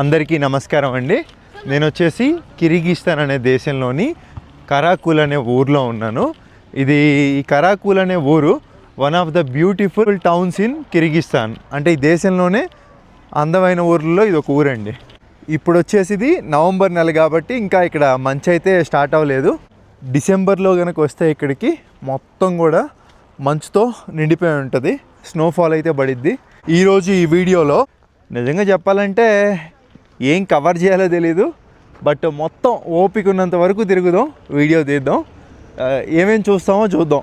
అందరికీ నమస్కారం అండి. నేను వచ్చేసి కిరిగిస్తాన్ అనే దేశంలోని కరాకూల్ అనే ఊర్లో ఉన్నాను. ఇది ఈ కరాకూల్ అనే ఊరు one of the beautiful towns in Kyrgyzstan. అంటే ఈ దేశంలోనే అందమైన ఊర్లలో ఇది ఒక ఊరండి. ఇప్పుడు వచ్చేసి ఇది నవంబర్ నెల కాబట్టి ఇంకా ఇక్కడ మంచి అయితే స్టార్ట్ అవ్వలేదు. డిసెంబర్లో కనుక వస్తే ఇక్కడికి మొత్తం కూడా మంచుతో నిండిపోయి ఉంటుంది. స్నోఫాల్ అయితే పడిద్ది. ఈరోజు ఈ వీడియోలో నిజంగా చెప్పాలంటే ఏం కవర్ చేయాలో తెలీదు బట్ మొత్తం ఓపిక ఉన్నంత వరకు తిరుగుదాం వీడియో తీద్దాం. ఏమేమి ఏమేం చూస్తామో చూద్దాం.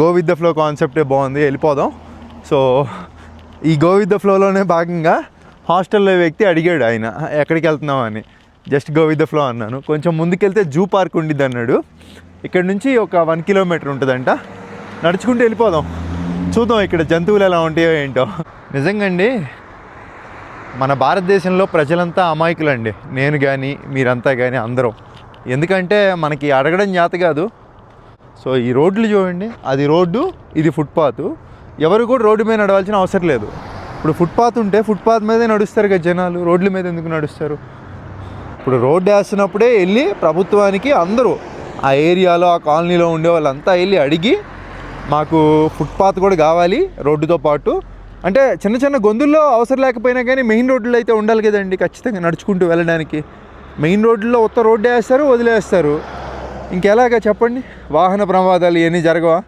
గో విత్ ద ఫ్లో కాన్సెప్టే బాగుంది వెళ్ళిపోదాం. సో ఈ గో విత్ ద ఫ్లోలోనే భాగంగా హాస్టల్లో వ్యక్తి అడిగాడు ఆయన ఎక్కడికి వెళ్తున్నావు అని. Just go with the flow అన్నాను. కొంచెం ముందుకెళ్తే జూ పార్క్ ఉండిద్ది అన్నాడు. ఇక్కడ నుంచి ఒక వన్ కిలోమీటర్ ఉంటుందంట. నడుచుకుంటూ వెళ్ళిపోదాం. చూద్దాం ఇక్కడ జంతువులు ఎలా ఉంటాయో ఏంటో. నిజంగా అండి మన భారతదేశంలో ప్రజలంతా అమాయకులండి. నేను కానీ మీరంతా కానీ అందరం. ఎందుకంటే మనకి అడగడం జాత కాదు. సో ఈ రోడ్లు చూడండి. అది రోడ్డు ఇది ఫుట్పాత్. ఎవరు కూడా రోడ్డు మీద నడవాల్సిన అవసరం లేదు. ఇప్పుడు ఫుట్పాత్ ఉంటే ఫుట్పాత్ మీదే నడుస్తారు కదా జనాలు. రోడ్ల మీద ఎందుకు నడుస్తారు? ఇప్పుడు రోడ్డు వేస్తున్నప్పుడే వెళ్ళి ప్రభుత్వానికి అందరూ ఆ ఏరియాలో ఆ కాలనీలో ఉండే వాళ్ళంతా వెళ్ళి అడిగి మాకు ఫుట్పాత్ కూడా కావాలి. రోడ్డుతో పాటు అంటే చిన్న చిన్న గొంతుల్లో అవసరం లేకపోయినా కానీ మెయిన్ రోడ్లు అయితే ఉండాలి కదండి ఖచ్చితంగా నడుచుకుంటూ వెళ్ళడానికి. మెయిన్ రోడ్లో ఉత్త రోడ్డు వేస్తారు వదిలేస్తారు. ఇంకెలాగా చెప్పండి? వాహన ప్రమాదాలు ఇవన్నీ జరగవా?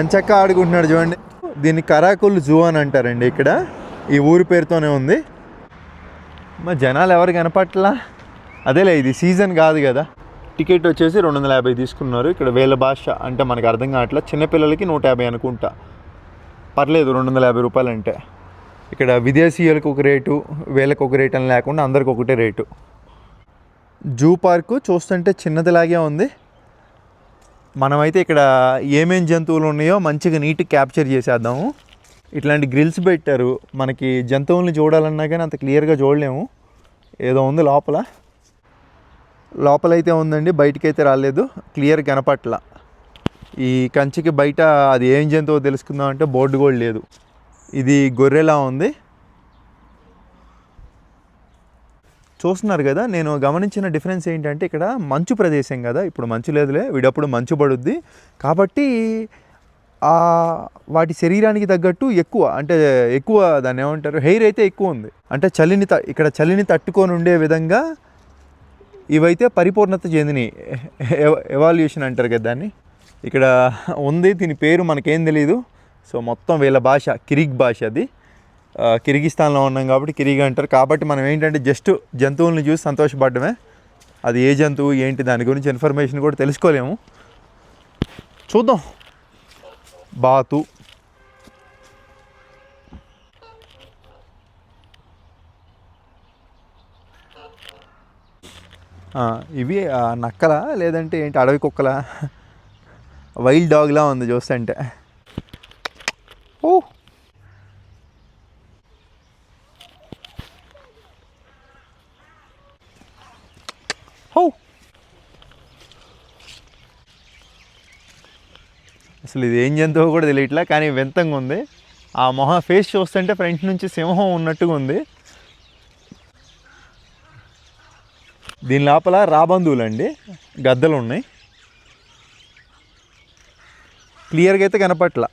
ఎంచక్క ఆడుకుంటున్నాడు చూడండి. దీన్ని కరాకుల్ జూ అని అంటారండి ఇక్కడ. ఈ ఊరి పేరుతోనే ఉంది. మా జనాలు ఎవరు కనపట్లా? అదేలే ఇది సీజన్ కాదు కదా. టికెట్ వచ్చేసి రెండు వందల యాభై తీసుకున్నారు. ఇక్కడ వేల భాష అంటే మనకు అర్థం కావట్లేదు చిన్నపిల్లలకి నూట యాభై అనుకుంటా. పర్లేదు రెండు వందల యాభై రూపాయలు అంటే ఇక్కడ విదేశీయులకు ఒక రేటు వేలకు ఒక రేటు అని లేకుండా అందరికి ఒకటే రేటు. జూ పార్కు చూస్తుంటే చిన్నదిలాగే ఉంది. మనమైతే ఇక్కడ ఏమేం జంతువులు ఉన్నాయో మంచిగా నీట్గా క్యాప్చర్ చేసేద్దాము. ఇట్లాంటి గ్రిల్స్ పెట్టారు. మనకి జంతువుల్ని చూడాలన్నా కానీ అంత క్లియర్గా చూడలేము. ఏదో ఉంది లోపల. లోపలైతే ఉందండి బయటికైతే రాలేదు. క్లియర్ కనపట్ల. ఈ కంచికి బయట అది ఏం జంతువు తెలుసుకుందాం అంటే బోర్డు కూడా లేదు. ఇది గొర్రెలా ఉంది? చూస్తున్నారు కదా నేను గమనించిన డిఫరెన్స్ ఏంటంటే ఇక్కడ మంచు ప్రదేశం కదా ఇప్పుడు మంచు లేదులే వీడప్పుడు మంచు పడుద్ది. కాబట్టి వాటి శరీరానికి తగ్గట్టు ఎక్కువ అంటే ఎక్కువ దాన్ని ఏమంటారు హెయిర్ అయితే ఎక్కువ ఉంది. అంటే చలిని త ఇక్కడ చలిని తట్టుకొని ఉండే విధంగా ఇవైతే పరిపూర్ణత చెందినవి ఎవాల్యూషన్ అంటారు కదా దాన్ని. ఇక్కడ ఉంది దీని పేరు మనకేం తెలియదు సో మొత్తం వీళ్ళ భాష కిరిగ్ భాష అది. కిరిగిస్తాన్లో ఉన్నాం కాబట్టి కిరిగ్ అంటారు. కాబట్టి మనం ఏంటంటే జస్ట్ జంతువుల్ని చూసి సంతోషపడమే అది ఏ జంతువు ఏంటి దాని గురించి ఇన్ఫర్మేషన్ కూడా తెలుసుకోలేము. చూద్దాం. బాతు. ఇవి నక్కలా లేదంటే ఏంటి అడవి కుక్కలా? వైల్డ్ డాగ్లా ఉంది చూస్తుంటే. ఓ హో. అసలు ఇది ఏం జంతువు కూడా తెలియట్లా కానీ వింతంగా ఉంది. ఆ మొహ ఫేస్ చూస్తుంటే ఫ్రంట్ నుంచి సింహం ఉన్నట్టుగా ఉంది. దీని లోపల రాబందువులు అండి గద్దలు ఉన్నాయి క్లియర్గా అయితే కనపట్ల.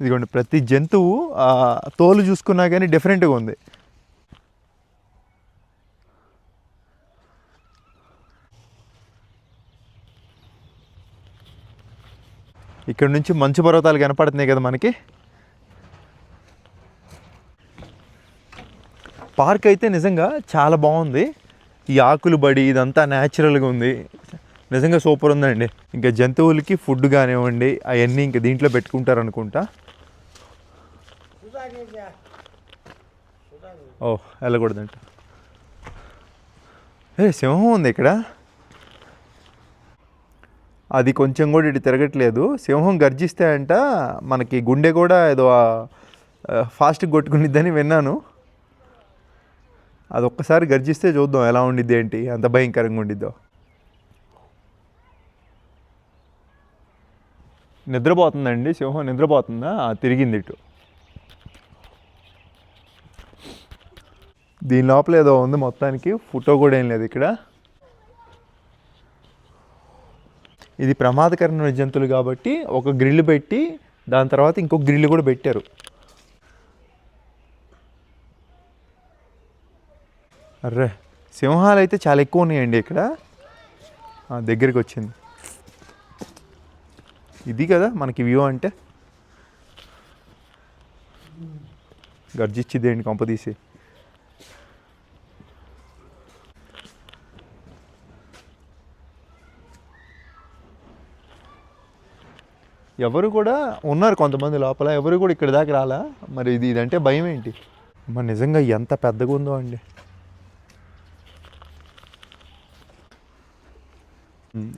ఇదిగోండి ప్రతి జంతువు తోలు చూసుకున్నా కానీ డిఫరెంట్గా ఉంది. ఇక్కడ నుంచి మంచు పర్వతాలు కనపడుతున్నాయి కదా మనకి. పార్క్ అయితే నిజంగా చాలా బాగుంది. ఈ ఆకులు బడి ఇదంతా న్యాచురల్గా ఉంది. నిజంగా సూపర్ ఉందండి. ఇంకా జంతువులకి ఫుడ్ కానివ్వండి అవన్నీ ఇంకా దీంట్లో పెట్టుకుంటారు అనుకుంటా ఓ వెళ్ళకూడదంట. ఏ సింహం ఉంది ఇక్కడ. అది కొంచెం కూడా ఇటు తిరగట్లేదు. సింహం గర్జిస్తే అంట మనకి గుండె కూడా ఏదో ఫాస్ట్గా కొట్టుకునిద్దని విన్నాను. అది ఒక్కసారి గర్జిస్తే చూద్దాం ఎలా ఉండిద్ది ఏంటి అంత భయంకరంగా ఉండిద్దో. నిద్రపోతుందండి సింహం నిద్రపోతుందా? తిరిగింది ఇటు. దీని లోపల ఏదో ఉంది మొత్తానికి ఫోటో కూడా ఏం లేదు ఇక్కడ. ఇది ప్రమాదకరమైన జంతువులు కాబట్టి ఒక గ్రిల్ పెట్టి దాని తర్వాత ఇంకొక గ్రిల్ కూడా పెట్టారు. అర్రే సింహాలు అయితే చాలా ఎక్కువ ఉన్నాయండి ఇక్కడ. దగ్గరికి వచ్చింది. ఇది కదా మనకి వ్యూ అంటే. గర్జిచ్చిదేంటి కొంప తీసి. ఎవరు కూడా ఉన్నారు కొంతమంది లోపల ఎవరు కూడా ఇక్కడ దాకా రాలా? మరి ఇది ఇదంటే భయం ఏంటి? మరి నిజంగా ఎంత పెద్దగా ఉందో అండి.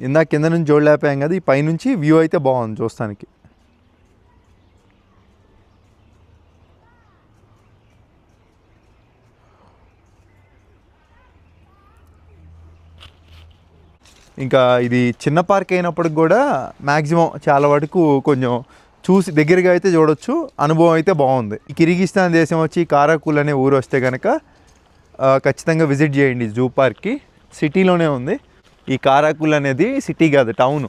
ఇందాక కింద నుంచి చూడలేకపోయాం కదా ఈ పైనుంచి వ్యూ అయితే బాగుంది చూస్తానికి. ఇంకా ఇది చిన్న పార్క్ అయినప్పటికి కూడా మ్యాక్సిమం చాలా వరకు కొంచెం చూసి దగ్గరగా అయితే చూడొచ్చు. అనుభవం అయితే బాగుంది. ఈ కిర్గిస్తాన్ దేశం వచ్చి కారాకూల్ అనే ఊరు వస్తే కనుక ఖచ్చితంగా విజిట్ చేయండి జూ పార్క్కి. సిటీలోనే ఉంది. ఈ కారాకుల్ అనేది సిటీ కాదు టౌన్.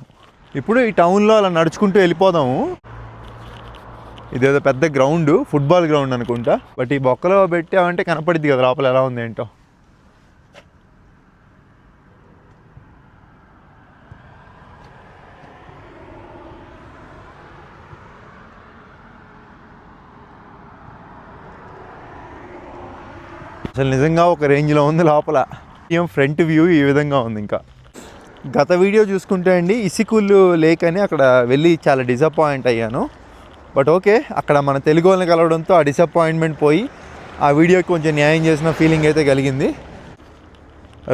ఇప్పుడు ఈ టౌన్లో అలా నడుచుకుంటూ వెళ్ళిపోదాము. ఇదేదో పెద్ద గ్రౌండ్ ఫుట్బాల్ గ్రౌండ్ అనుకుంటా. బట్ ఈ బొక్కలో పెట్టామంటే కనపడిద్ది కదా లోపల ఎలా ఉంది ఏంటో. అసలు నిజంగా ఒక రేంజ్లో ఉంది లోపల. ఏం ఫ్రంట్ వ్యూ ఈ విధంగా ఉంది ఇంకా. గత వీడియో చూసుకుంటే అండి ఇసికుల్లు లేక్ అని అక్కడ వెళ్ళి చాలా డిసప్పాయింట్ అయ్యాను. బట్ ఓకే అక్కడ మన తెలుగు వాళ్ళని కలవడంతో ఆ డిసప్పాయింట్మెంట్ పోయి ఆ వీడియోకి కొంచెం న్యాయం చేసిన ఫీలింగ్ అయితే కలిగింది.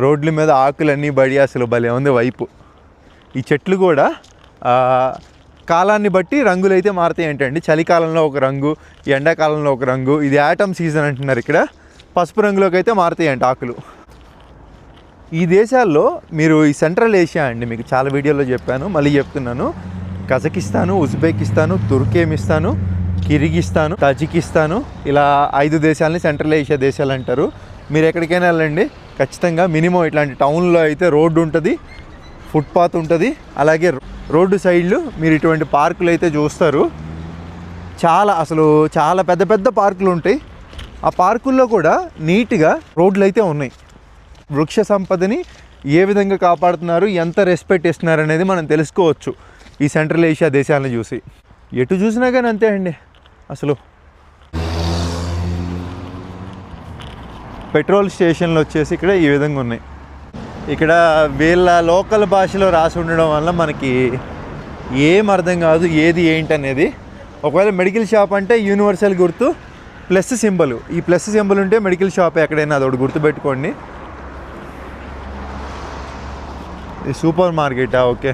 రోడ్ల మీద ఆకులన్నీ బడి అసలు భలే ఉంది వైపు. ఈ చెట్లు కూడా కాలాన్ని బట్టి రంగులు అయితే మారుతాయి ఏంటండి చలికాలంలో ఒక రంగు ఎండాకాలంలో ఒక రంగు. ఇది ఆటమ్ సీజన్ అంటున్నారు ఇక్కడ. పసుపు రంగులోకి అయితే మారుతాయి అంట ఆకులు. ఈ దేశాల్లో మీరు ఈ సెంట్రల్ ఏషియా అండి మీకు చాలా వీడియోలో చెప్పాను మళ్ళీ చెప్తున్నాను. కజకిస్తాను ఉజ్బెకిస్తాను తుర్కేమిస్తాను కిరిగిస్తాను తజికిస్తాను ఇలా ఐదు దేశాలని సెంట్రల్ ఏషియా దేశాలు అంటారు. మీరు ఎక్కడికైనా వెళ్ళండి ఖచ్చితంగా మినిమం ఇట్లాంటి టౌన్లో అయితే రోడ్డు ఉంటుంది ఫుట్పాత్ ఉంటుంది అలాగే రోడ్డు సైడ్లు మీరు ఇటువంటి పార్కులు అయితే చూస్తారు. చాలా అసలు చాలా పెద్ద పెద్ద పార్కులు ఉంటాయి. ఆ పార్కుల్లో కూడా నీట్గా రోడ్లు అయితే ఉన్నాయి. వృక్ష సంపదని ఏ విధంగా కాపాడుతున్నారు ఎంత రెస్పెక్ట్ ఇస్తున్నారు అనేది మనం తెలుసుకోవచ్చు ఈ సెంట్రల్ ఏషియా దేశాలను చూసి. ఎటు చూసినా కానీ అంతే అండి అసలు. పెట్రోల్ స్టేషన్లు వచ్చేసి ఇక్కడ ఈ విధంగా ఉన్నాయి. ఇక్కడ వీళ్ళ లోకల్ భాషలో రాసి ఉండడం వల్ల మనకి ఏం అర్థం కాదు ఏది ఏంటి అనేది ఒకవేళ మెడికల్ షాప్ అంటే యూనివర్సల్ గుర్తు ప్లస్ సింబల్ ఈ ప్లస్ సింబల్ ఉంటే మెడికల్ షాప్ ఎక్కడైనా అది ఒకటి గుర్తుపెట్టుకోండి. ఇది సూపర్ మార్కెటా? ఓకే.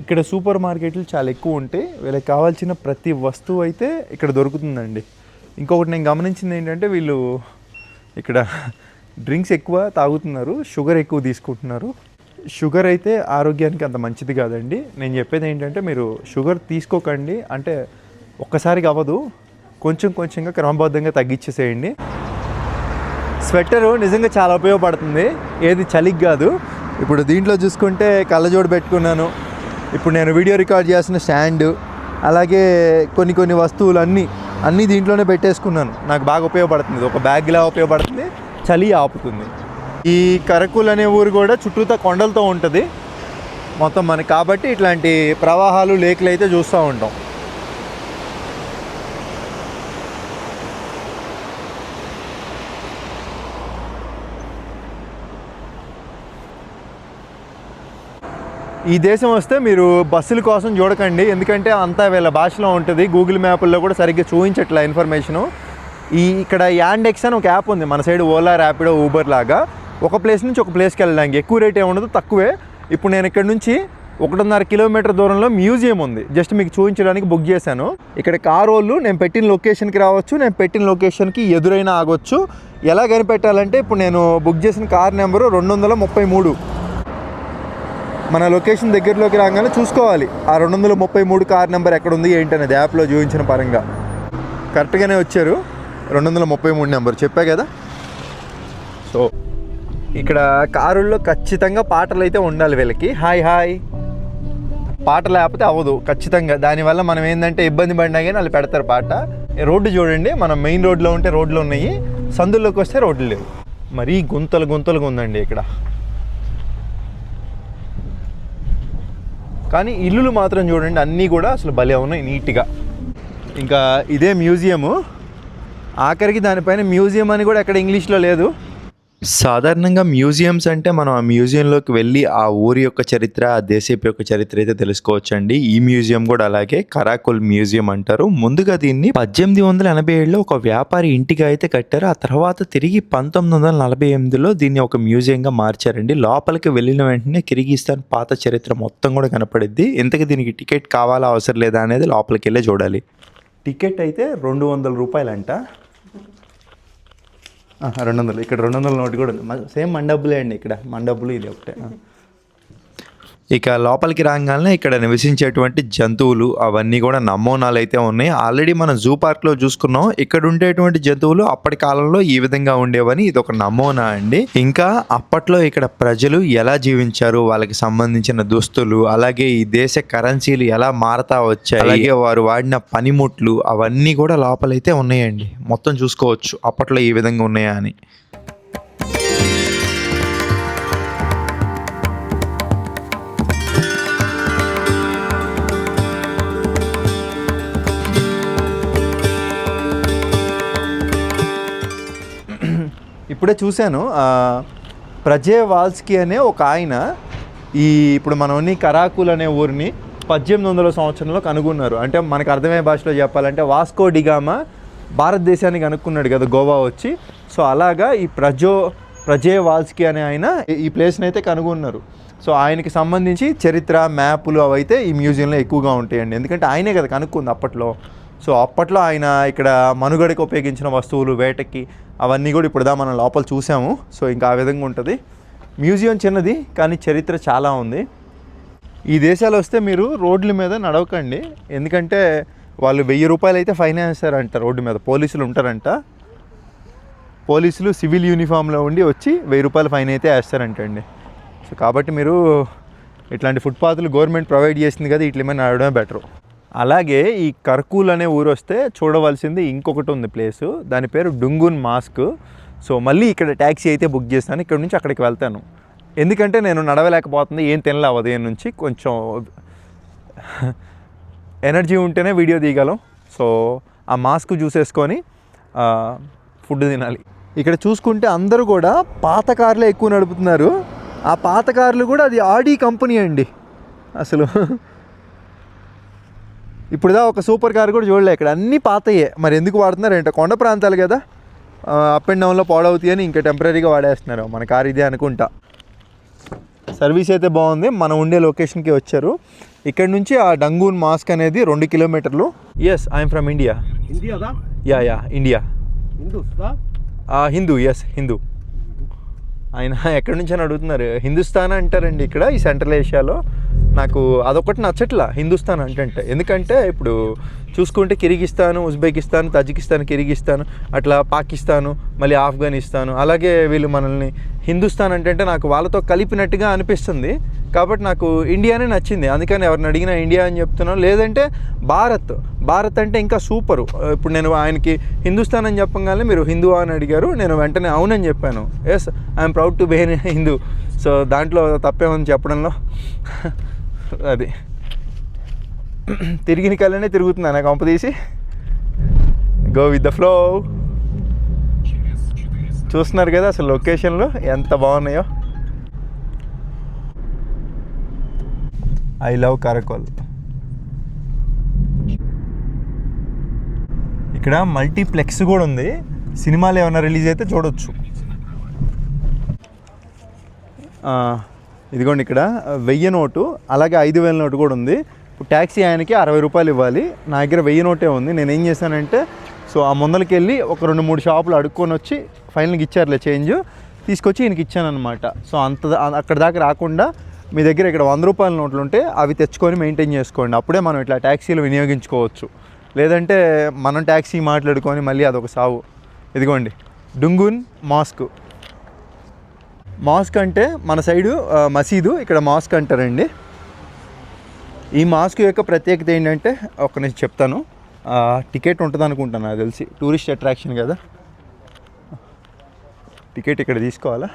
ఇక్కడ సూపర్ మార్కెట్లు చాలా ఎక్కువ ఉంటాయి వీళ్ళకి కావాల్సిన ప్రతి వస్తువు అయితే ఇక్కడ దొరుకుతుందండి. ఇంకొకటి నేను గమనించింది ఏంటంటే వీళ్ళు ఇక్కడ డ్రింక్స్ ఎక్కువ తాగుతున్నారు షుగర్ ఎక్కువ తీసుకుంటున్నారు. షుగర్ అయితే ఆరోగ్యానికి అంత మంచిది కాదండి. నేను చెప్పేది ఏంటంటే మీరు షుగర్ తీసుకోకండి అంటే ఒక్కసారికి అవ్వదు కొంచెం కొంచెంగా క్రమబద్ధంగా తగ్గించేసేయండి. స్వెట్టరు నిజంగా చాలా ఉపయోగపడుతుంది. ఏది చలికి కాదు. ఇప్పుడు దీంట్లో చూసుకుంటే కళ్ళజోడు పెట్టుకున్నాను. ఇప్పుడు నేను వీడియో రికార్డ్ చేసిన స్టాండ్ అలాగే కొన్ని కొన్ని వస్తువులు అన్నీ అన్నీ దీంట్లోనే పెట్టేసుకున్నాను. నాకు బాగా ఉపయోగపడుతుంది. ఒక బ్యాగ్లా ఉపయోగపడుతుంది. చలి ఆపుతుంది. ఈ కరకుల్ అనే ఊరు కూడా చుట్టూతా కొండలతో ఉంటుంది. మొత్తం మనకి కాబట్టి ఇట్లాంటి ప్రవాహాలు లేకులు అయితే చూస్తూ ఉంటాం. ఈ దేశం వస్తే మీరు బస్సుల కోసం చూడకండి ఎందుకంటే అంతా వీళ్ళ భాషలో ఉంటుంది. గూగుల్ మ్యాప్ల్లో కూడా సరిగ్గా చూపించట్లే ఇన్ఫర్మేషను ఈ ఇక్కడ యాండెక్స్ అని ఒక యాప్ ఉంది మన సైడ్ ఓలా ర్యాపిడో ఊబర్ లాగా. ఒక ప్లేస్ నుంచి ఒక ప్లేస్కి వెళ్ళడానికి. ఎక్కువ రేట్ ఏముండదు ఉండదు తక్కువే. ఇప్పుడు నేను ఇక్కడ నుంచి ఒకటిన్నర కిలోమీటర్ దూరంలో మ్యూజియం ఉంది. జస్ట్ మీకు చూపించడానికి బుక్ చేశాను. ఇక్కడ కార్ వాళ్ళు నేను పెట్టిన లొకేషన్కి రావచ్చు నేను పెట్టిన లొకేషన్కి ఎదురైనా ఆగొచ్చు. ఎలా కనిపెట్టాలంటే ఇప్పుడు నేను బుక్ చేసిన కార్ నెంబరు రెండు వందల ముప్పై మూడు. మన లొకేషన్ దగ్గరలోకి రాగానే చూసుకోవాలి. ఆ రెండు వందల ముప్పై మూడు కార్ నెంబర్ ఎక్కడ ఉంది ఏంటి అనేది యాప్లో చూపించిన పరంగా. కరెక్ట్గానే వచ్చారు. రెండు వందల ముప్పై మూడు నెంబర్ చెప్పా కదా? సో ఇక్కడ కారుల్లో ఖచ్చితంగా పాటలు అయితే ఉండాలి వీళ్ళకి. Hi hi. పాట లేకపోతే అవ్వదు ఖచ్చితంగా. దానివల్ల మనం ఏంటంటే ఇబ్బంది పడినా కానీ వాళ్ళు పెడతారు పాట. రోడ్డు చూడండి మనం మెయిన్ రోడ్లో ఉంటే రోడ్లు ఉన్నాయి. సందుల్లోకి వస్తే రోడ్లు లేవు. మరీ గుంతలు గుంతలుగా ఉందండి ఇక్కడ. కానీ ఇల్లులు మాత్రం చూడండి అన్నీ కూడా అసలు భలే ఉన్నాయి నీట్గా. ఇంకా ఇదే మ్యూజియము. ఆఖరికి దానిపైన మ్యూజియం అని కూడా ఎక్కడ ఇంగ్లీష్లో లేదు. సాధారణంగా మ్యూజియంస్ అంటే మనం ఆ మ్యూజియంలోకి వెళ్ళి ఆ ఊరి యొక్క చరిత్ర ఆ దేశపు యొక్క చరిత్ర అయితే తెలుసుకోవచ్చండి. ఈ మ్యూజియం కూడా అలాగే కరాకుల్ మ్యూజియం అంటారు. ముందుగా దీన్ని పద్దెనిమిది వందల ఎనభై ఏడులో ఒక వ్యాపారి ఇంటిగా అయితే కట్టారు. ఆ తర్వాత తిరిగి పంతొమ్మిది వందల నలభై ఎనిమిదిలో దీన్ని ఒక మ్యూజియంగా మార్చారండి. లోపలికి వెళ్ళిన వెంటనే కిర్గిస్తాన్ పాత చరిత్ర మొత్తం కూడా కనపడిద్ది. ఇంతకు దీనికి టికెట్ కావాలా అవసరం లేదా అనేది లోపలికి వెళ్ళే చూడాలి. టికెట్ అయితే రెండు వందల రూపాయలంట. రెండు వందలు. ఇక్కడ రెండు వందల నోటు కూడా ఉంది. సేమ్ మన డబ్బులే అండి ఇక్కడ. మన డబ్బులు ఇది ఒకటే. ఇక లోపలికి రాగానే ఇక్కడ నివసించేటువంటి జంతువులు అవన్నీ కూడా నమూనాలు అయితే ఉన్నాయి. ఆల్రెడీ మనం జూ పార్క్లో చూసుకున్నాం. ఇక్కడ ఉండేటువంటి జంతువులు అప్పటి కాలంలో ఈ విధంగా ఉండేవని ఇది ఒక నమూనా అండి. ఇంకా అప్పట్లో ఇక్కడ ప్రజలు ఎలా జీవించారు? వాళ్ళకి సంబంధించిన దుస్తులు అలాగే ఈ దేశ కరెన్సీలు ఎలా మారతా వచ్చాయి? అలాగే వారు వాడిన పనిముట్లు అవన్నీ కూడా లోపలైతే ఉన్నాయండి. మొత్తం చూసుకోవచ్చు అప్పట్లో ఈ విధంగా ఉన్నాయా అని. ఇప్పుడే చూశాను ప్రజే వాల్స్కి అనే ఒక ఆయన ఈ ఇప్పుడు మనం కరాకుల్ అనే ఊరిని పద్దెనిమిది వందల సంవత్సరంలో కనుగొన్నారు. అంటే మనకు అర్థమయ్యే భాషలో చెప్పాలంటే వాస్కో డిగామా భారతదేశానికి కనుక్కున్నాడు కదా గోవా వచ్చి. సో అలాగా ఈ ప్రజో ప్రజే వాల్స్కి అనే ఆయన ఈ- ఈ ప్లేస్ని అయితే కనుగొన్నారు. సో ఆయనకి సంబంధించి చరిత్ర మ్యాపులు అవైతే ఈ మ్యూజియంలో ఎక్కువగా ఉంటాయండి. ఎందుకంటే ఆయనే కదా కనుక్కుంది అప్పట్లో. సో అప్పట్లో ఆయన ఇక్కడ మనుగడకి ఉపయోగించిన వస్తువులు వేటకి అవన్నీ కూడా ఇప్పుడుదా మనం లోపల చూసాము. సో ఇంకా ఆ విధంగా ఉంటుంది. మ్యూజియం చిన్నది కానీ చరిత్ర చాలా ఉంది. ఈ దేశాలు వస్తే మీరు రోడ్ల మీద నడవకండి. ఎందుకంటే వాళ్ళు వెయ్యి రూపాయలు అయితే ఫైన్ వేస్తారంట రోడ్డు మీద. పోలీసులు ఉంటారంట. పోలీసులు సివిల్ యూనిఫామ్లో ఉండి వచ్చి వెయ్యి రూపాయలు ఫైన్ అయితే వేస్తారంటండి. సో కాబట్టి మీరు ఇట్లాంటి ఫుట్పాత్లు గవర్నమెంట్ ప్రొవైడ్ చేసింది కదా ఇట్ల మీద నడవడమే బెటరు. అలాగే ఈ కర్కూల్ అనే ఊరు వస్తే చూడవలసింది ఇంకొకటి ఉంది ప్లేసు. దాని పేరు డుంగున్ మాస్క్. సో మళ్ళీ ఇక్కడ ట్యాక్సీ అయితే బుక్ చేస్తాను ఇక్కడ నుంచి అక్కడికి వెళ్తాను. ఎందుకంటే నేను నడవలేకపోతుంది. ఏం తినలే ఉదయం నుంచి. కొంచెం ఎనర్జీ ఉంటేనే వీడియో తీయగలం సో ఆ మాస్క్ చూసేసుకొని ఫుడ్ తినాలి. ఇక్కడ చూసుకుంటే అందరూ కూడా పాత కార్లే ఎక్కువ నడుపుతున్నారు. ఆ పాత కార్లు కూడా అది ఆడీ కంపెనీ అండి. అసలు ఇప్పుడుదా ఒక సూపర్ కార్ కూడా చూడలే ఇక్కడ. అన్నీ పాతయే. మరి ఎందుకు వాడుతున్నారు ఏంటో? కొండ ప్రాంతాలు కదా. అప్ అండ్ డౌన్లో పాడవుతాయి అని ఇంకా టెంపరీగా వాడేస్తున్నారు. మన కార్ ఇదే అనుకుంటా. సర్వీస్ అయితే బాగుంది. మనం ఉండే లొకేషన్కి వచ్చారు. ఇక్కడ నుంచి ఆ డంగూన్ మాస్క్ అనేది రెండు కిలోమీటర్లు. Yes I'm from India? Yeah yeah India? Hindu yes Hindu ఆయన ఎక్కడి నుంచి అని అడుగుతున్నారు. హిందుస్థాన్ అంటారండి ఇక్కడ ఈ సెంట్రల్ ఏషియాలో నాకు అదొకటి నచ్చట్లా హిందుస్థాన్ అంటే ఎందుకంటే ఇప్పుడు చూసుకుంటే కిర్గిస్తాను ఉజ్బెకిస్తాన్ తజికిస్తాన్ కిరిగిస్తాను అట్లా పాకిస్తాను మళ్ళీ ఆఫ్ఘనిస్తాను. అలాగే వీళ్ళు మనల్ని హిందుస్థాన్ అంటే నాకు వాళ్ళతో కలిపినట్టుగా అనిపిస్తుంది. కాబట్టి నాకు ఇండియానే నచ్చింది. అందుకని ఎవరిని అడిగినా ఇండియా అని చెప్తున్నాను. లేదంటే భారత్. భారత్ అంటే ఇంకా సూపరు. ఇప్పుడు నేను ఆయనకి హిందుస్థాన్ అని చెప్పగానే మీరు హిందూ అని అడిగారు. నేను వెంటనే అవునని చెప్పాను. Yes I'm proud to being Hindu so దాంట్లో తప్పేమని చెప్పడంలో? అది. తిరిగిన కళ్ళనే తిరుగుతున్నాను కొంప తీసి. గో విత్ ద ఫ్లో చూస్తున్నారు కదా అసలు లొకేషన్లు ఎంత బాగున్నాయో. ఐ లవ్ కరకోల్ ఇక్కడ మల్టీప్లెక్స్ కూడా ఉంది. సినిమాలు ఏమైనా రిలీజ్ అయితే చూడొచ్చు. ఇదిగోండి ఇక్కడ వెయ్యి నోటు అలాగే ఐదు వేల నోటు కూడా ఉంది. ఇప్పుడు ట్యాక్సీ ఆయనకి అరవై రూపాయలు ఇవ్వాలి. నా దగ్గర వెయ్యి నోటే ఉంది. నేను ఏం చేశానంటే సో ఆ ముందలకి వెళ్ళి ఒక రెండు మూడు షాపులు అడుక్కొని వచ్చి ఫైనల్కి ఇచ్చారులే చేంజ్. తీసుకొచ్చి ఈయనకి ఇచ్చాను అనమాట సో అంత అక్కడ దాకా రాకుండా మీ దగ్గర ఇక్కడ వంద రూపాయల నోట్లు ఉంటే అవి తెచ్చుకొని మెయింటైన్ చేసుకోండి. అప్పుడే మనం ఇట్లా ట్యాక్సీలు వినియోగించుకోవచ్చు. లేదంటే మనం ట్యాక్సీ మాట్లాడుకొని మళ్ళీ అదొక సావు. ఇదిగోండి. డుంగున్ మాస్క్. మాస్క్ అంటే మన సైడు మసీదు ఇక్కడ మాస్క్ అంటారండి. ఈ మాస్క్ యొక్క ప్రత్యేకత ఏంటంటే ఒక నేను చెప్తాను. టికెట్ ఉంటుంది అనుకుంటాను నాకు తెలిసి. టూరిస్ట్ అట్రాక్షన్ కదా. టికెట్ ఇక్కడ తీసుకోవాలా?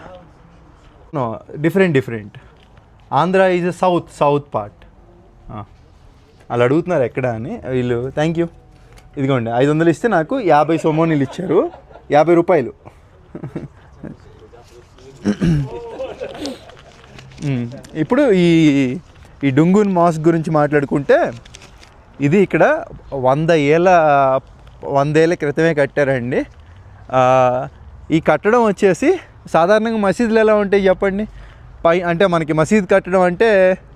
No different different Andhra is south south part వాళ్ళు అడుగుతున్నారు ఎక్కడ అని. వీళ్ళు థ్యాంక్ యూ ఇదిగోండి ఐదు వందలు ఇస్తే నాకు యాభై సొమోనీలు ఇచ్చారు. యాభై రూపాయలు. ఇప్పుడు ఈ ఈ డుంగున్ మాస్క్ గురించి మాట్లాడుకుంటే ఇది ఇక్కడ వంద ఏళ్ళ వందేళ్ళ క్రితమే కట్టారండి. ఈ కట్టడం వచ్చేసి సాధారణంగా మసీదులు ఎలా ఉంటాయి చెప్పండి? పై అంటే మనకి మసీద్ కట్టడం అంటే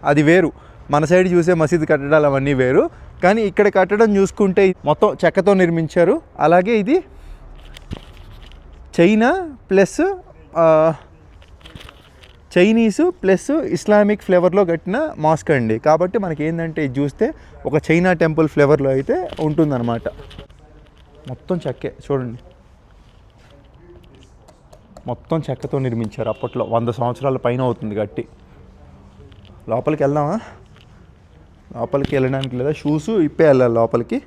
అది వేరు. మన సైడ్ చూసే మసీద్ కట్టడాలు అవన్నీ వేరు. కానీ ఇక్కడ కట్టడం చూసుకుంటే మొత్తం చెక్కతో నిర్మించారు. అలాగే ఇది China plus Chinese plus Islamic ఫ్లేవర్లో కట్టిన మాస్క్ అండి. కాబట్టి మనకి ఏంటంటే ఇది చూస్తే ఒక చైనా టెంపుల్ ఫ్లేవర్లో అయితే ఉంటుందన్నమాట. మొత్తం చెక్కే చూడండి. మొత్తం చెక్కతో నిర్మించారు అప్పట్లో. వంద సంవత్సరాల పైన అవుతుంది గట్టి. లోపలికి వెళ్దామా? లోపలికి వెళ్ళడానికి లేదా? షూస్ ఇప్పే వెళ్ళాలి లోపలికి.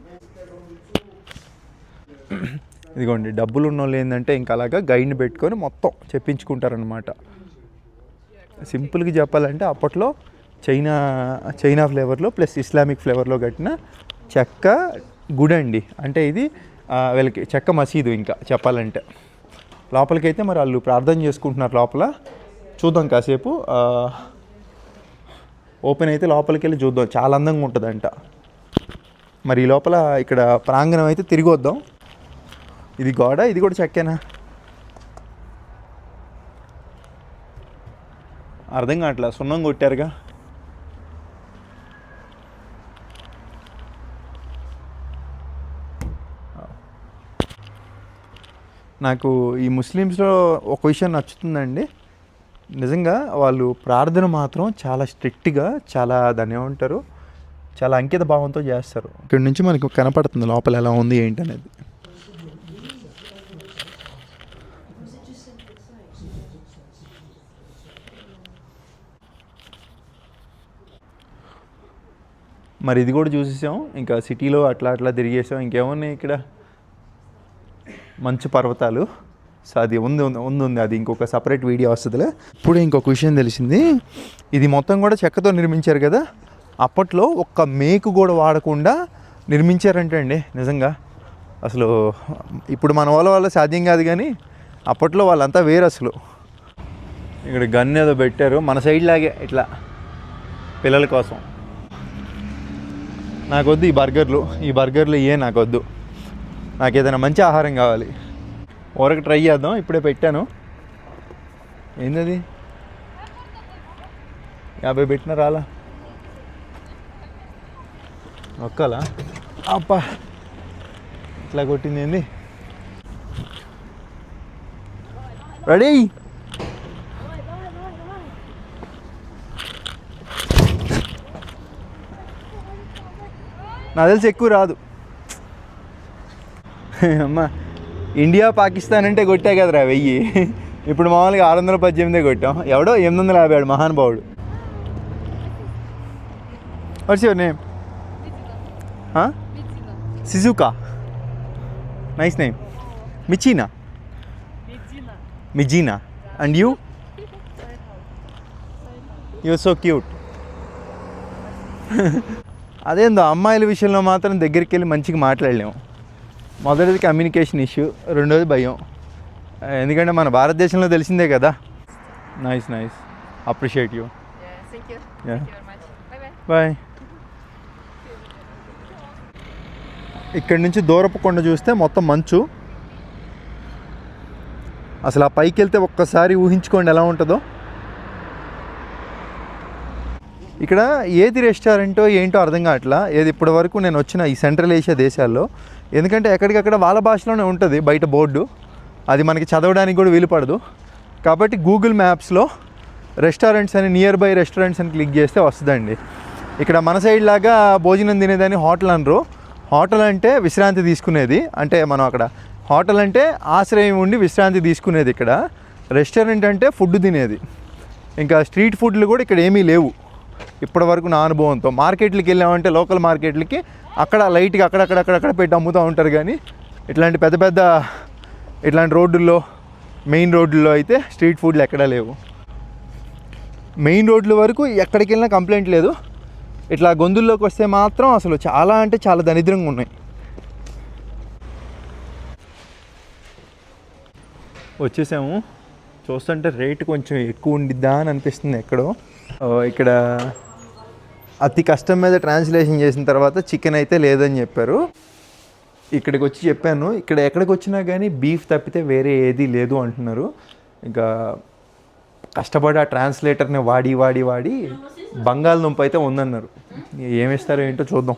ఇదిగోండి డబ్బులు ఉన్న వాళ్ళు ఏంటంటే ఇంకా అలాగా గైడ్ని పెట్టుకొని మొత్తం చెప్పించుకుంటారనమాట సింపుల్గా చెప్పాలంటే అప్పట్లో చైనా చైనా ఫ్లేవర్లో ప్లస్ ఇస్లామిక్ ఫ్లేవర్లో కట్టిన చెక్క గుడండి. అండి అంటే ఇది వీళ్ళకి చెక్క మసీదు ఇంకా చెప్పాలంటే. లోపలికైతే మరి వాళ్ళు ప్రార్థన చేసుకుంటున్నారు లోపల. చూద్దాం కాసేపు ఓపెన్ అయితే లోపలికి వెళ్ళి చూద్దాం. చాలా అందంగా ఉంటుందంట. మరి ఈ లోపల ఇక్కడ ప్రాంగణం అయితే తిరిగి వద్దాం. ఇది గోడ ఇది కూడా చెక్కేనా? అర్థం కావట్లే? సున్నం కొట్టారుగా. నాకు ఈ ముస్లిమ్స్లో ఒక విషయం నచ్చుతుందండి. నిజంగా వాళ్ళు ప్రార్థన మాత్రం చాలా స్ట్రిక్ట్గా చాలా దాన్ని ఏమంటారు? చాలా అంకిత భావంతో చేస్తారు. ఇక్కడ నుంచి మనకు కనపడుతుంది లోపల ఎలా ఉంది ఏంటి అనేది మరి ఇది కూడా చూసేసాం. ఇంకా సిటీలో అట్లా అట్లా తిరిగేసాం. ఇంకేమున్నాయి ఇక్కడ? మంచు పర్వతాలు. సో అది ఉంది ఉంది ఉంది అది ఇంకొక సపరేట్ వీడియో వస్తుందిలే. ఇప్పుడు ఇంకొక విషయం తెలిసింది. ఇది మొత్తం కూడా చెక్కతో నిర్మించారు కదా? అప్పట్లో ఒక్క మేకు కూడా వాడకుండా నిర్మించారంటే అండి నిజంగా. అసలు ఇప్పుడు మన వాళ్ళ వల్ల సాధ్యం కాదు కానీ అప్పట్లో వాళ్ళంతా వేరు అసలు. ఇక్కడ గన్ ఏదో పెట్టారు. మన సైడ్ లాగే ఇట్లా పిల్లల కోసం. నాకొద్దు ఈ బర్గర్లు. ఈ బర్గర్లు ఇవే నాకొద్దు. నాకు ఏదైనా మంచి ఆహారం కావాలి. ఊరకు ట్రై చేద్దాం. ఇప్పుడే పెట్టాను. ఏందది? యాభై పెట్టిన రాలా? ఒక్కలా అప్పా ఇట్లా కొట్టింది ఏంది? రెడీ? నాకు తెలిసి ఎక్కువ రాదు. అమ్మా ఇండియా పాకిస్తాన్ అంటే కొట్టే కదరా వెయ్యి. ఇప్పుడు మామూలుగా ఆరు వందల పద్దెనిమిదే కొట్టాం. ఎవడో ఎనిమిది వందల యాభై ఆడు మహానుభావుడు what's your name Shizuka nice name మిచీనా మిజీనా and you you so cute అదేందో అమ్మాయిల విషయంలో మాత్రం దగ్గరికి వెళ్ళి మంచిగా మాట్లాడలేము. మొదటిది కమ్యూనికేషన్ ఇష్యూ రెండోది భయం. ఎందుకంటే మన భారతదేశంలో తెలిసిందే కదా. Nice nice appreciate you. Bye ఇక్కడ నుంచి దూరపు కొండ చూస్తే మొత్తం మంచు. అసలు ఆ పైకి వెళ్తే ఒక్కసారి ఊహించుకోండి ఎలా ఉంటుందో. ఇక్కడ ఏది రెస్టారెంటో ఏంటో అర్థం కావట్లా. ఏది ఇప్పటి వరకు నేను వచ్చిన ఈ సెంట్రల్ ఏషియా దేశాల్లో. ఎందుకంటే ఎక్కడికక్కడ వాళ్ళ భాషలోనే ఉంటుంది బయట బోర్డు. అది మనకి చదవడానికి కూడా వీలు పడదు. కాబట్టి గూగుల్ మ్యాప్స్లో రెస్టారెంట్స్ అని నియర్ బై రెస్టారెంట్స్ అని క్లిక్ చేస్తే వస్తుందండి. ఇక్కడ మన సైడ్ లాగా భోజనం తినేదని హోటల్ అనరు. హోటల్ అంటే విశ్రాంతి తీసుకునేది. అంటే మనం అక్కడ హోటల్ అంటే ఆశ్రయం ఉండి విశ్రాంతి తీసుకునేది ఇక్కడ. రెస్టారెంట్ అంటే ఫుడ్ తినేది. ఇంకా స్ట్రీట్ ఫుడ్లు కూడా ఇక్కడ ఏమీ లేవు. ఇప్పటి వరకు నా అనుభవంతో మార్కెట్లకి వెళ్ళామంటే లోకల్ మార్కెట్లకి అక్కడ లైట్గా అక్కడక్కడక్కడక్కడ పెట్టి అమ్ముతూ ఉంటారు కానీ ఇట్లాంటి పెద్ద పెద్ద ఇట్లాంటి రోడ్డుల్లో మెయిన్ రోడ్లలో అయితే స్ట్రీట్ ఫుడ్లు ఎక్కడా లేవు. మెయిన్ రోడ్ల వరకు ఎక్కడికి వెళ్ళినా కంప్లైంట్ లేదు. ఇట్లా గొంతుల్లోకి వస్తే మాత్రం అసలు చాలా అంటే చాలా దరిద్రంగా ఉన్నాయి. వచ్చేసాము. చూస్తుంటే రేట్ కొంచెం ఎక్కువ ఉండిద్దా అని అనిపిస్తుంది ఎక్కడో. ఇక్కడ అతి కష్టం మీద ట్రాన్స్లేషన్ చేసిన తర్వాత చికెన్ అయితే లేదని చెప్పారు. ఇక్కడికి వచ్చి చెప్పాను ఇక్కడ ఎక్కడికి వచ్చినా కానీ బీఫ్ తప్పితే వేరే ఏది లేదు అంటున్నారు. ఇంకా కష్టపడి ఆ ట్రాన్స్లేటర్ని వాడి వాడి వాడి బంగాళదుంప అయితే ఉందన్నారు. ఏమిస్తారో ఏంటో చూద్దాం.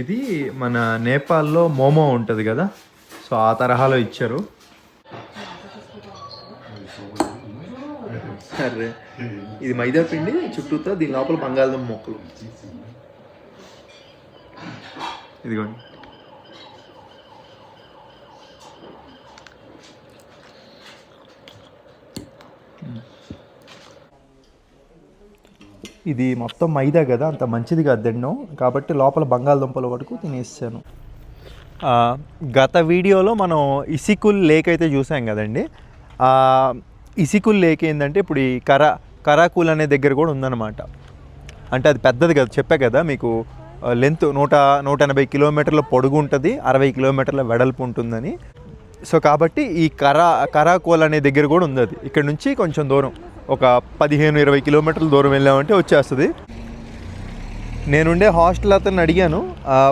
ఇది మన నేపాల్లో మోమో ఉంటుంది కదా సో ఆ తరహాలో ఇచ్చారు. సరే ఇది మైదా పిండి చుట్టూతో దీని లోపల బంగాళదుంప మొక్కలు. ఇదిగోండి. ఇది మొత్తం మైదా కదా అంత మంచిది కాదు తినడం కాబట్టి లోపల బంగాళదుంపల వరకు తినేసాను. గత వీడియోలో మనం ఇసికుల్ లేక్ అయితే చూసాం కదండి. ఇసికుల్ లేక్ ఏంటంటే ఇప్పుడు ఈ కరా కరాకూల్ అనే దగ్గర కూడా ఉందన్నమాట. అంటే అది పెద్దది కదా చెప్పా కదా మీకు లెంత్ నూట నూట ఎనభై కిలోమీటర్ల పొడుగు ఉంటుంది అరవై కిలోమీటర్ల వెడల్పు ఉంటుందని. సో కాబట్టి ఈ కరా కరాకోల్ అనే దగ్గర కూడా ఉంది అది. ఇక్కడ నుంచి కొంచెం దూరం ఒక పదిహేను ఇరవై కిలోమీటర్ల దూరం వెళ్ళామంటే వచ్చేస్తుంది. నేనుండే హాస్టల్ అతను అడిగాను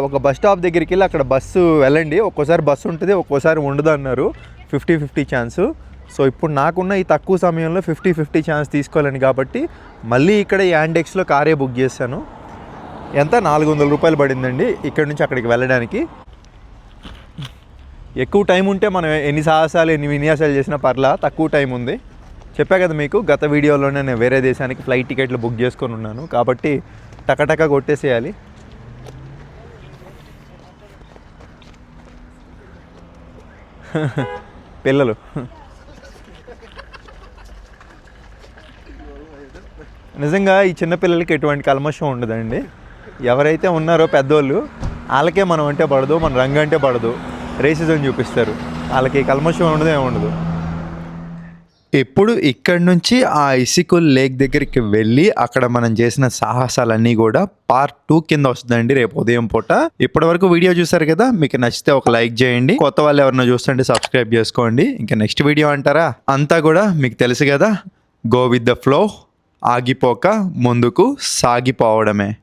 ఒక బస్ స్టాప్ దగ్గరికి వెళ్ళి అక్కడ బస్సు వెళ్ళండి ఒక్కోసారి బస్సు ఉంటుంది ఒక్కోసారి ఉండదు అన్నారు. Fifty fifty chance. సో ఇప్పుడు నాకున్న ఈ తక్కువ సమయంలో ఫిఫ్టీ ఫిఫ్టీ ఛాన్స్ తీసుకోలేను కాబట్టి మళ్ళీ ఇక్కడ ఈ యాండెక్స్లో కారే బుక్ చేశాను. ఎంత? నాలుగు వందల రూపాయలు పడిందండి ఇక్కడ నుంచి అక్కడికి వెళ్ళడానికి. ఎక్కువ టైం ఉంటే మనం ఎన్ని సాహసాలు ఎన్ని విన్యాసాలు చేసినా పర్లా తక్కువ టైం ఉంది. చెప్పా కదా మీకు గత వీడియోలోనే నేను వేరే దేశానికి ఫ్లైట్ టికెట్లు బుక్ చేసుకొని ఉన్నాను. కాబట్టి టకటక కొట్టేసేయాలి. పిల్లలు. నిజంగా ఈ చిన్నపిల్లలకి ఎటువంటి కల్మషం ఉండదండి. ఎవరైతే ఉన్నారో పెద్దోళ్ళు వాళ్ళకే మనం అంటే పడదు మన రంగు అంటే పడదు. రేసిజం చూపిస్తారు. వాళ్ళకి కల్మషం ఉండదు ఏముండదు ఉండదు. ఎప్పుడు ఇక్కడ నుంచి ఆ ఇసికుల్ లేక్ దగ్గరికి వెళ్ళి అక్కడ మనం చేసిన సాహసాలన్నీ కూడా పార్ట్ టూ కింద వస్తుందండి రేపు ఉదయం పూట. ఇప్పటి వరకు వీడియో చూసారు కదా? మీకు నచ్చితే ఒక లైక్ చేయండి. కొత్త వాళ్ళు ఎవరైనా చూస్తుంటే సబ్స్క్రైబ్ చేసుకోండి. ఇంకా నెక్స్ట్ వీడియో అంటారా? అంతా కూడా మీకు తెలుసు కదా? గో విత్ ద ఫ్లో ఆగిపోక ముందుకు సాగిపోవడమే.